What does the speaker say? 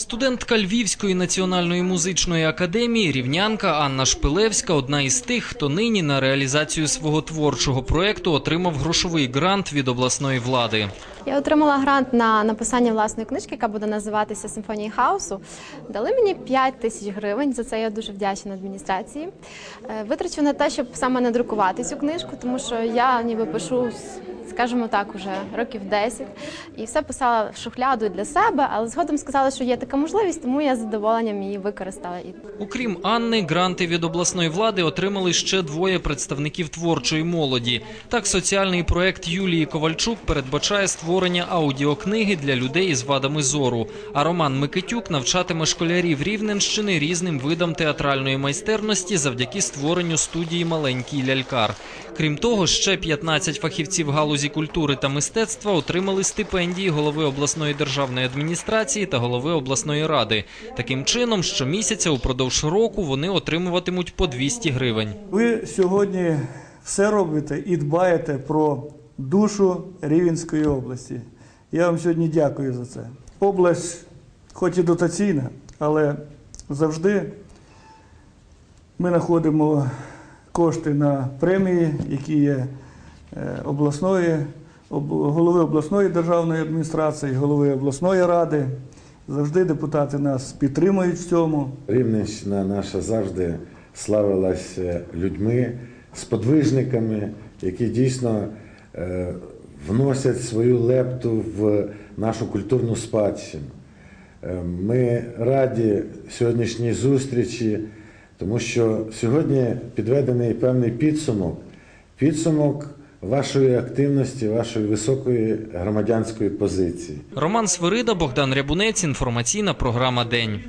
Студентка Львівської національної музичної академії рівнянка Анна Шпилевська одна із тих, хто нині на реалізацію свого творчого проекту отримав грошовий грант від обласної влади. Я отримала грант на написання власної книжки, яка буде називатися Симфонії хаосу. Дали мені 5 тисяч гривень. За це я дуже вдячна адміністрації. Е, Витрачу на те, щоб саме надрукувати цю книжку, тому що я ніби пишу, скажімо так, уже років 10. І все писала в шухляду для себе, але згодом сказали, що є така можливість, тому я з задоволенням її використала. Окрім Анни, гранти від обласної влади отримали ще двоє представників творчої молоді. Так, соціальний проект Юлії Ковальчук передбачає створення аудіокниги для людей із вадами зору. А Роман Микитюк навчатиме школярів Рівненщини різним видам театральної майстерності завдяки створенню студії Маленький лялькар. Крім того, ще 15 фахівців галузі культури та мистецтва отримали стипендії голови обласної державної адміністрації та голови обласної ради. Таким чином, щомісяця упродовж року вони отримуватимуть по 200 гривень. Ви сьогодні все робите і дбаєте про душу Рівенської області. Я вам сьогодні дякую за це. Область, хоч і дотаційна, але завжди ми знаходимо кошти на премії, які є обласної, голови обласної державної адміністрації, голови обласної ради. Завжди депутати нас підтримують в цьому. Рівненщина наша завжди славилася людьми, сподвижниками, які дійсно е, вносять свою лепту в нашу культурну спадщину. Е, Ми раді сьогоднішній зустрічі, тому що сьогодні підведений певний підсумок, підсумок вашої активності, вашої високої громадянської позиції. Роман Свирида, Богдан Рябунець. Інформаційна програма День.